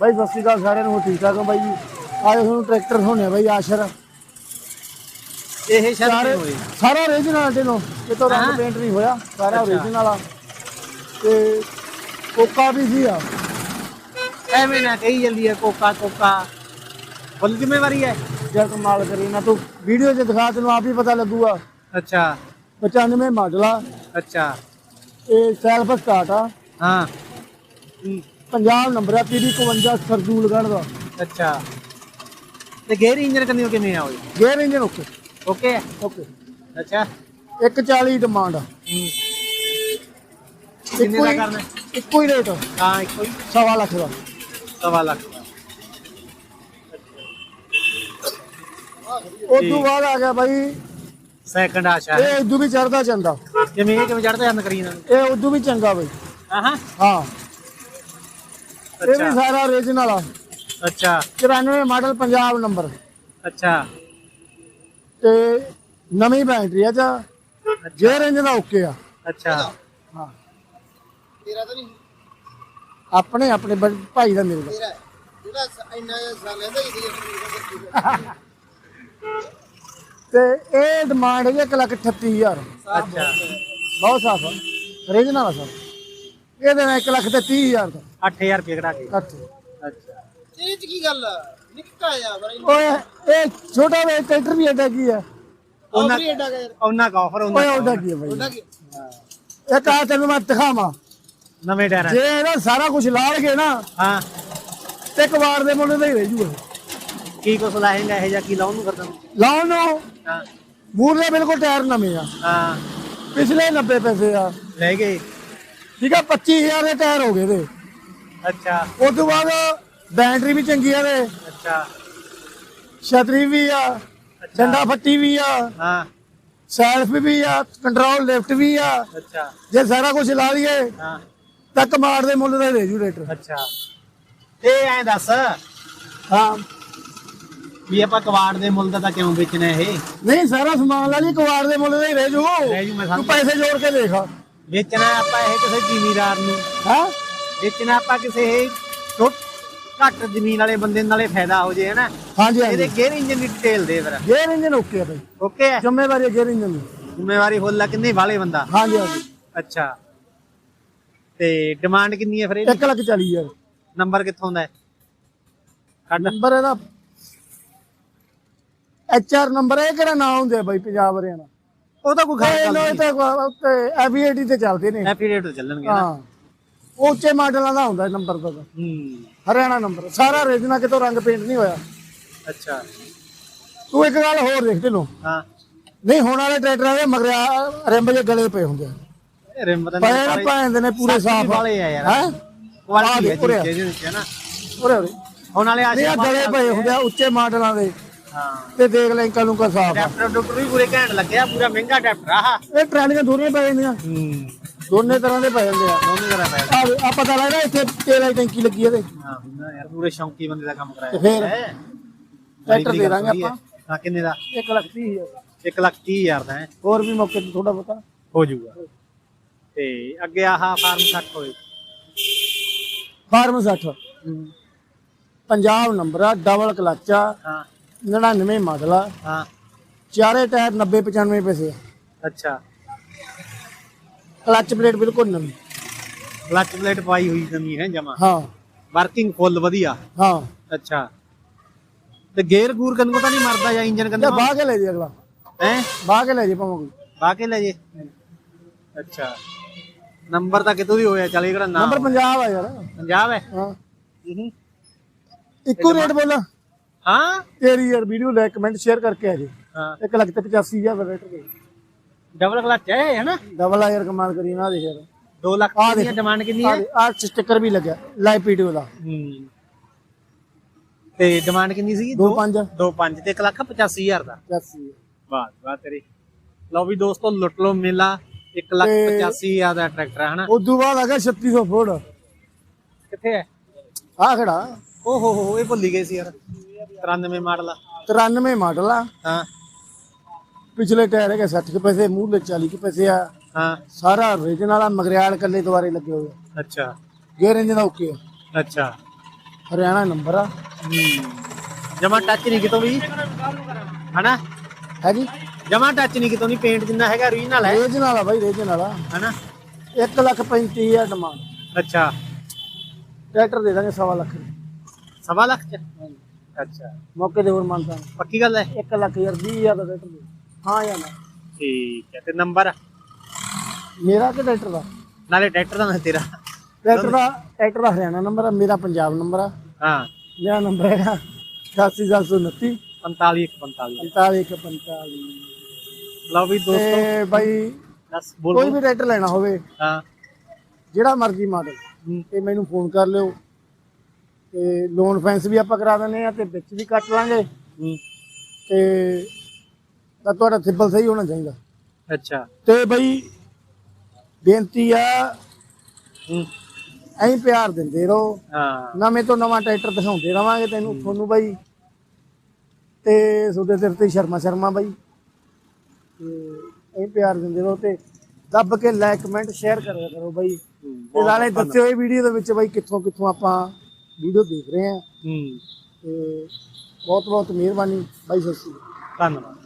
ਬਾਈ ਸਤਿ ਸ਼੍ਰੀ ਅਕਾਲ ਸਾਰਿਆਂ ਨੂੰ ਠੀਕ ਠਾਕ ਹੋ ਬਾਈ ਜੀ? ਆਏ ਤੁਹਾਨੂੰ ਟਰੈਕਟਰ ਹੋਣੇ ਬਾਈ ਆਸ਼ਰ। ਇਹ ਸਾਰੇ ਸਾਰਾ ਓਰੀਜਨਲ ਤੇ ਨੂੰ ਕਿਤੋਂ ਰੰਗ ਪੇਂਟ ਨਹੀਂ ਹੋਇਆ ਸਾਰਾ। ਓਰੀਜਨਲ ਆ। ਤੇ ਕੋਕਾ ਵੀ ਸੀ ਆ। ਐਵੇਂ ਨਾ ਕਹੀ ਜਲਦੀ ਹੈ ਕੋਕਾ ਕੋਕਾ। ਫੁੱਲ ਜ਼ਿੰਮੇਵਾਰੀ ਹੈ। ਜੇ ਕਮਾਲ ਕਰੀ ਨਾ ਤੂੰ। ਵੀਡੀਓ 'ਚ ਦਿਖਾ ਤੈਨੂੰ ਆਪ ਹੀ ਪਤਾ ਲੱਗੂਗਾ। ਅੱਛਾ। 95 ਮਾਡਲ ਆ। ਅੱਛਾ। ਇਹ ਸੈਲਫ ਸਟਾਰਟ ਆ। ਹਾਂ। ਪੰਜਾਬ ਨੰਬਰ ਆ ਪੀਡੀ 51 ਸਰਦੂਲਗੜ੍ਹ ਦਾ। ਅੱਛਾ। ਤੇ ਗੇਅਰ ਇੰਜਨ ਕੰਨੀ ਕਿਵੇਂ ਆ ਹੋਈ gear engine okay. Okay? Okay. ਅੱਛਾ। 140 ਡਿਮਾਂਡ ਆ। ਕਿੰਨੇ ਇੱਕੋ ਦਾ ਹੀ ਕਰਨਾ? ਇੱਕੋ ਹੀ ਰੇਟ ਹਾਂ ਇੱਕੋ ਹੀ। ਸਵਾ ਲੱਖ ਦਾ। ਸਵਾ ਲੱਖ ਦਾ। ਉਸ ਤੋਂ ਬਾਅਦ ਆ ਗਿਆ ਬਾਈ। ਸੈਕੰਡ ਆਸ਼ਾ ਇਹ ਉਦੋਂ ਵੀ ਚੜਦਾ ਚੰਦਾ ਕਿਵੇਂ ਇਹ ਕਿਵੇਂ ਚੜਦਾ ਜਾਂਦਾ ਕਰੀ ਇਹਨਾਂ ਨੂੰ? ਇਹ ਉਦੋਂ ਵੀ ਚੰਗਾ ਬਾਈ। ਹਾਂ ਹਾਂ। ਹਾਂ। ਇਹ ਵੀ ਸਾਰਾ ਓਰੀਜਨਲ ਆ। ਅੱਛਾ। 94 ਮਾਡਲ ਪੰਜਾਬ ਨੰਬਰ ਅੱਛਾ। ਤੇ ਨਵੀਂ ਬੈਟਰੀ ਆ ਜਾਂ ਗੇਅਰ ਇੰਜਨ ਦਾ ਓਕੇ ਆ। ਅੱਛਾ। ਹਾਂ। ਤੇਰਾ ਤਾਂ ਨਹੀਂ ਆਪਣੇ ਆਪਣੇ ਭਾਈ ਦਾ ਮੇਰੇ ਦਾ ਤੇਰਾ ਜਿਹੜਾ ਇੰਨਾ ਜਿਹਾ ਲੈਂਦਾ ਹੀ ਤੇ ਇਹ ਡਿਮਾਂਡ ਹੈ 1 ਲੱਖ 38000 ਅੱਛਾ। ਬਹੁਤ ਸਾਫ਼ ਆ। ਓਰੀਜਨਲ ਆ ਸਰ ਇਹਦੇ ਨਾਲ 1 ਲੱਖ ਤੇ 30000 ਦਾ। 8000 ਰੁਪਏ ਕਢਾ ਕੇ। ਕੱਟ ਅੱਛਾ। ਚ ਕੀ ਗੱਲ ਆ? ਨਿੱਕਾ ਆ ਪਰ ਓਏ ਇਹ ਛੋਟਾ ਵੇ ਟਰੈਕਟਰ ਵੀ ਐਡਾ ਕੀ ਆ? ਉਹਨਾਂ ਵੀ ਐਡਾ ਕਰ ਉਹਨਾਂ ਕਾ ਆਫਰ ਓਏ ਐਡਾ ਕੀ ਆ ਬਾਈ? ਉਹਨਾਂ ਕੀ ਇਹ ਕਹਾ ਤੈਨੂੰ ਮੈਂ ਦਿਖਾਵਾਂ। ਨਵੇਂ ਟਾਇਰ ਜੇ ਇਹਦਾ ਸਾਰਾ ਕੁਝ ਲਾਣਗੇ ਨਾ ਹਾਂ। ਤੇ ਕਵਾੜ ਦੇ ਮੁੱਲ ਦਾ ਹੀ ਰਹਿ ਜੂਗਾ। ਕੀ ਕੁਛ ਲਾਏਗਾ ਇਹ ਜਾਂ ਕੀ ਲਾਉਣ ਨੂੰ ਕਰਦਾ ਲਾਉਣ ਨੂੰ? ਹਾਂ। ਮੂਰਲੇ ਬਿਲਕੁਲ ਟਾਇਰ ਨਵੇਂ ਆ। ਹਾਂ। ਪਿਛਲੇ 90 ਪੈਸੇ ਆ। ਲੈ ਗਏ। ਠੀਕ ਆ 25000 ਦੇ ਟਾਇਰ ਹੋ ਗਏ ਦੇ ਅੱਛਾ। ਉਸ ਤੋਂ ਬਾਅਦ ਬੈਟਰੀ ਵੀ ਚੰਗੀ ਆ ਦੇ ਅੱਛਾ। ਛਤਰੀ ਵੀ ਆ ਡੰਡਾ ਫੱਟੀ ਵੀ ਆ। ਹਾਂ। ਸੈਲਫ ਵੀ ਆ ਕੰਟਰੋਲ ਲਿਫਟ ਵੀ ਆ। ਅੱਛਾ। ਜੇ ਸਾਰਾ ਕੁਝ ਲਾ ਲਈਏ ਹਾਂ। ਤਾਂ ਕਮਾੜ ਦੇ ਮੁੱਲ ਦਾ ਜੂ ਰੇਟ ਅੱਛਾ। ਇਹ ਐਂ ਦੱਸ। ਹਾਂ। ਵੀ ਆਪਾਂ ਕਵਾੜ ਦੇ ਮੁੱਲ ਦਾ ਤਾਂ ਕਿਉਂ ਵੇਚਣਾ ਇਹ? ਨਹੀਂ ਸਾਰਾ ਸਮਾਨ ਲਾ ਲਈ ਕਵਾੜ ਦੇ ਮੁੱਲ ਦਾ ਹੀ ਰਹਿ ਜੂ। ਰਹਿ ਜੂ, ਮੈਂ ਤੂੰ ਪੈਸੇ ਜੋੜ ਕੇ ਦੇਖ। ਵੇਚਣਾ ਆਪਾਂ ਇਹ ਕਿਸੇ ਜ਼ਿਮੀਦਾਰ ਨੂੰ। ਹਾਂ? ਵੇਚਣਾ ਆਪਾਂ ਕਿਸੇ ਛੋਟ ਘੱਟ ਜ਼ਮੀਨ ਵਾਲੇ ਬੰਦੇ ਨਾਲੇ ਫਾਇਦਾ ਹੋ ਜੇ ਹਨਾ? ਹਾਂਜੀ ਇਹਦੇ ਹਾਂਜੀ। ਗੇਅਰ ਇੰਜਨ ਦੀ ਡਿਟੇਲ ਦੇ ਫਿਰ। ਗੇਅਰ ਇੰਜਨ ਓਕੇ ਆ ਬਈ। ਓਕੇ ਹੈ ਜ਼ਿੰਮੇਵਾਰੀ ਹੈ ਗੇਅਰ ਇੰਜਨ ਦੀ। ਜ਼ਿੰਮੇਵਾਰੀ ਆ ਕਿੰਨੇ? ਵਾਲੇ ਬੰਦਾ? ਹਾਂਜੀ ਹਾਂਜੀ। ਅੱਛਾ। ਤੇ ਡਿਮਾਂਡ ਕਿੰਨੀ ਹੈ ਫਿਰ ਇਹਦੀ? 1 ਲੱਖ 40 ਹਜ਼ਾਰ। ਨੰਬਰ ਕਿੱਥੋਂ ਦਾ ਹੈ? ਕੱਢ। ਨੰਬਰ ਇਹਦਾ ਐਚ ਆਰ ਨੰਬਰ ਹੈ ਇਹ ਕਿਹੜਾ ਨਾਮ ਹੁੰਦੇ ਆ ਬਾਈ ਪੰਜਾਬ ਹਰਿਆਣਾ? ਉਹ ਤਾਂ ਕੋਈ ਇਹ ਗੱਲ ਨਹੀਂ ਤੇ ਉੱਤੇ ਐਵੀਏਟੀ ਤੇ ਚੱਲਦੇ ਨੇ। ਐਫੀਡੇਟ ਤੋਂ ਚੱਲਣਗੇ ਨਾ। ਹਾਂ। ਉਹ ਉੱਚੇ ਮਾਡਲਾਂ ਦਾ ਹੁੰਦਾ ਨੰਬਰ ਦਾ ਤਾਂ। ਹੂੰ। ਹਰਿਆਣਾ ਨੰਬਰ। ਸਾਰਾ ਰੇਜਨਾ ਕਿਤੋਂ ਰੰਗ ਪੇਂਟ ਨਹੀਂ ਹੋਇਆ। ਅੱਛਾ। ਤੂੰ ਇੱਕ ਗੱਲ ਹੋਰ ਦੇਖ ਤੈਨੂੰ ਹਾਂ। ਨਹੀਂ ਹੁਣ ਵਾਲੇ ਟਰੈਕਟਰਾਂ ਦੇ ਮਗਰਿਆ ਰਿੰਬ ਜੇ ਗਲੇ ਪਏ ਹੁੰਦੇ ਆ। ਇਹ ਰਿਮ ਪਤਾ ਨਹੀਂ ਨਾ ਭਾਂਦੇ ਨੇ ਪੂਰੇ ਸਾਫ਼। ਵਾਲੇ ਆ ਯਾਰ। ਹੈ? ਕੁਆਲਿਟੀ ਹੈ ਜੀ ਜਿਹਦੇ ਵਿੱਚ ਹੈ ਨਾ। ਉਰੇ ਉਰੇ। ਹੁਣ ਵਾਲੇ ਨਹੀਂ ਆ ਆਸ਼ੀਰਵਾਦ ਗਲੇ ਪਏ ਹੁੰਦੇ ਆ ਉੱਚੇ ਮਾਡਲਾਂ ਦੇ। ਹਾਂ। ਤੇ ਦੇਖ ਲੈ ਇੰਕਲ ਨੂੰ ਕਾ ਸਾਫ਼ ਆ। ਡਾਕਟਰ ਡਾਕਟਰ ਵੀ ਪੂਰੇ ਘੈਂਟ ਲੱਗਿਆ ਪੂਰਾ ਮਹਿੰਗਾ ਡਾਕਟਰ ਆ ਇਹ ਟਰਾਲੀਆਂ ਦੋਨੇ ਪੈ ਜਾਂਦੀਆਂ। ਹੂੰ। ਦੋਨੇ ਤਰ੍ਹਾਂ ਦੇ ਪੈ ਜਾਂਦੇ ਆ। ਦੋਨੇ ਤਰ੍ਹਾਂ ਪੈਦਾ ਆ। ਆ ਪਤਾ ਲੱਗਦਾ ਇੱਥੇ ਤੇਲ ਵਾਲੀ ਟੈਂਕੀ ਲੱਗੀ ਇਹਦੇ। ਹਾਂ ਹੁੰਦਾ ਯਾਰ ਪੂਰੇ ਸ਼ੌਂਕੀ ਬੰਦੇ ਦਾ ਕੰਮ ਕਰਾਇਆ ਤੇ ਫਿਰ? ਹੈ। ਟਰੈਕਟਰ ਦੇ ਦਾਂਗੇ। ਆਪਾਂ। ਹਾਂ ਕਿੰਨੇ ਦਾ? 1 ਲੱਖ 30 ਹਜ਼ਾਰ 1 ਲੱਖ 30 ਹਜ਼ਾਰ ਦਾ ਹੈ। ਹੋਰ ਵੀ ਮੌਕੇ ਤੇ ਥੋੜਾ ਬਤਾ ਹੋ ਜਾਊਗਾ। ਤੇ ਅੱਗੇ ਆਹ ਫਾਰਮ 60 ਹੋਏ। ਫਾਰਮ 60 ਪੰਜਾਬ ਨੰਬਰ ਆ ਡਬਲ ਕਲਚ ਆ। ਹਾਂ। 99 ਮਾਡਲ ਆ। ਹਾਂ। ਚਾਰੇ ਟਾਇਰ 90 95 ਪੈਸੇ ਆ। ਅੱਛਾ। ਕਲਚ ਪਲੇਟ ਬਿਲਕੁਲ ਨਵੀਂ। ਕਲਚ ਪਲੇਟ ਪਾਈ ਹੋਈ ਨਵੀਂ ਹੈ ਜਮਾ। ਹਾਂ। ਵਰਕਿੰਗ ਫੁੱਲ ਵਧੀਆ। ਹਾਂ। ਅੱਛਾ। ਤੇ ਗੇਅਰ ਗੂਰ ਕੰਨ ਕੋ ਤਾਂ ਨਹੀਂ ਮਰਦਾ ਜਾਂ ਇੰਜਨ ਇਹ ਕੰਨ ਬਾਹ ਕੇ ਲੈ ਜੀ ਅਗਲਾ। ਹੈ? ਬਾਹ ਕੇ ਲੈ ਜੀ ਭਾਵੇਂ ਕੋਈ। ਬਾ ਕੇ ਲੈ ਜੇ। ਅੱਛਾ। ਨੰਬਰ ਤਾਂ ਕਿਤੋਂ ਦੀ ਹੋਇਆ? ਚੱਲ ਇਹ ਕਿਹੜਾ ਨਾਮ ਨੰਬਰ ਪੰਜਾਬ ਆ ਯਾਰ। ਪੰਜਾਬ ਹੈ। ਹਾਂ ਹੂੰ। ਇੱਕੋ ਰੇਟ ਬੋਲਾ। ਹਾਂ? ਤੇਰੀ ਯਾਰ ਵੀਡੀਓ ਲਾਈਕ ਕਮੈਂਟ ਸ਼ੇਅਰ ਕਰਕੇ ਆ ਜੀ। ਹਾਂ। 1 ਲੱਖ ਤੇ 85000 ਦਾ ਰੇਟ ਦੇ ਡਬਲ ਕਲਚ ਹੈ ਹੈ ਨਾ ਡਬਲ ਆ ਯਾਰ ਕਮਾਲ ਕਰੀ ਨਾ ਦੇਖ ਯਾਰ। 2 ਲੱਖ ਦੀ। ਡਿਮਾਂਡ ਕਿੰਨੀ ਹੈ ਆ ਸਟicker ਵੀ ਲੱਗਿਆ ਲਾਈਵ ਵੀਡੀਓ ਦਾ। ਹੂੰ। ਤੇ ਡਿਮਾਂਡ ਕਿੰਨੀ ਸੀਗੀ? 25 2 5 ਤੇ 1 ਲੱਖ 85000 ਦਾ। 85 ਵਾਹ ਵਾਹ ਤੇਰੀ। ਲਓ ਵੀ ਦੋਸਤੋ ਲੁੱਟ ਲਓ ਮੇਲਾ। 1 ਲੱਖ ਤੇ- 85000 ਦਾ ਟਰੈਕਟਰ ਹੈ ਹਨਾ? ਉਦੋਂ ਬਾਅਦ ਆ ਗਿਆ 3600 ਫੋੜ ਕਿੱਥੇ ਹੈ? ਆ ਖੜਾ। ਓ ਹੋ ਹੋ ਇਹ ਭੁੱਲ ਗਏ ਸੀ ਯਾਰ। 93 ਮਾਡਲ ਆ। 93 ਮਾਡਲ ਆ। ਹਾਂ। ਪਿਛਲੇ ਟਾਇਰ ਹੈਗੇ 60 ਕੇ ਪੈਸੇ ਮੂਹਰੇ 40 ਕੇ ਪੈਸੇ ਆ। ਹਾਂ। ਸਾਰਾ ਓਰੀਜਨਲ ਆ ਮਗਰਿਆਲ ਕੱਲੇ ਦੁਆਰੇ ਲੱਗੇ ਹੋਏ ਆ। ਅੱਛਾ। ਗੇਅਰ ਇੰਜਨ ਦਾ ਓਕੇ ਆ। ਅੱਛਾ। ਹਰਿਆਣਾ ਨੰਬਰ ਆ। ਜਮਾ ਟੱਚ ਨਹੀਂ ਕਿਤੋਂ ਵੀ। ਹਨਾ? ਹੈ ਜੀ। ਜਮਾ ਟੱਚ ਨਹੀਂ ਕਿਤੋਂ ਨਹੀਂ ਪੇਂਟ ਜਿੰਨਾ ਹੈਗਾ ਓਰੀਜਨਲ ਹੈ। ਨਾਲ ਆ ਬਾਈ ਨਾਲ ਆ। ਹਨਾ? 1 ਲੱਖ 35000 ਡਿਮਾਂਡ ਅੱਛਾ। ਟਰੈਕਟਰ ਦੇ ਦਾਂਗੇ ਸਵਾ ਲੱਖ ਦੀ। ਸਵਾ ਲੱਖ ਚ? ਅੱਛਾ। ਮੌਕੇ ਦੇ ਹੋਰ ਮੰਨਦਾ ਪੱਕੀ ਗੱਲ ਹੈ? 1 ਲੱਖ ਯਾਰ 20000 ਦਾ ਟਰੈਕਟਰ ਦੇ ਹਾਂ ਨਾ। ਠੀਕ ਹੈ ਤੇ ਨੰਬਰ? ਮੇਰਾ ਕਿ ਟਰੈਕਟਰ ਦਾ? ਨਾਲੇ ਟਰੈਕਟਰ ਦਾ ਨਾ ਤੇਰਾ। ਟਰੈਕਟਰ ਦਾ ਟਰੈਕਟਰ ਦਾ ਹਰਿਆਣਾ ਨੰਬਰ ਆ ਮੇਰਾ ਪੰਜਾਬ ਨੰਬਰ ਆ। ਹਾਂ। ਮੇਰਾ ਨੰਬਰ ਹੈਗਾ 87729 45 45 4545 ਲਓ ਵੀ ਦੋਸਤੋ। ਤੇ ਬਾਈ ਦੱਸ ਕੋਈ ਵੀ ਟਰੈਕਟਰ ਲੈਣਾ ਹੋਵੇ ਹਾਂ। ਜਿਹੜਾ ਮਰਜ਼ੀ ਮਾਡਲ। ਤੇ ਮੈਨੂੰ ਫੋਨ ਕਰ ਲਿਓ। ਤੇ ਲੋਨ ਫੈਂਸ ਵੀ ਆਪਾਂ ਕਰਾ ਦਿੰਦੇ ਆ ਤੇ ਵਿੱਚ ਵੀ ਕੱਟ ਲਾਂਗੇ। ਤੇ ਤਾਂ ਤੁਹਾਡਾ ਸਿਬਲ ਸਹੀ ਹੋਣਾ ਚਾਹੀਦਾ। ਅੱਛਾ। ਤੇ ਬਈ ਬੇਨਤੀ ਆ ਐਂ ਪਿਆਰ ਦਿੰਦੇ ਰਹੋ। ਹਾਂ। ਨਵੇਂ ਤੋਂ ਨਵਾਂ ਟਰੈਕਟਰ ਦਿਖਾਉਂਦੇ ਰਵਾਂਗੇ ਤੈਨੂੰ ਤੁਹਾਨੂੰ ਬਾਈ। ਤੇ ਤੁਹਾਡੇ ਸਿਰ ਤੇ ਸ਼ਰਮਾ ਸ਼ਰਮਾ ਬਾਈ। ਐਂ ਪਿਆਰ ਦਿੰਦੇ ਰਹੋ ਤੇ ਦੱਬ ਕੇ ਲਾਈਕ ਕਮੈਂਟ ਸ਼ੇਅਰ ਕਰਿਆ ਕਰੋ ਬਾਈ। ਤੇ ਨਾਲੇ ਦੱਸਿਓ ਇਹ ਵੀਡੀਓ ਦੇ ਵਿੱਚ ਬਾਈ ਕਿੱਥੋਂ ਕਿੱਥੋਂ ਆਪਾਂ ਵੀਡੀਓ ਦੇਖ ਰਹੇ ਆ ਹੂੰ। ਤੇ ਬਹੁਤ ਬਹੁਤ ਮਿਹਰਬਾਨੀ ਬਾਈ ਸਤਿ ਸ਼੍ਰੀ ਅਕਾਲ ਧੰਨਵਾਦ।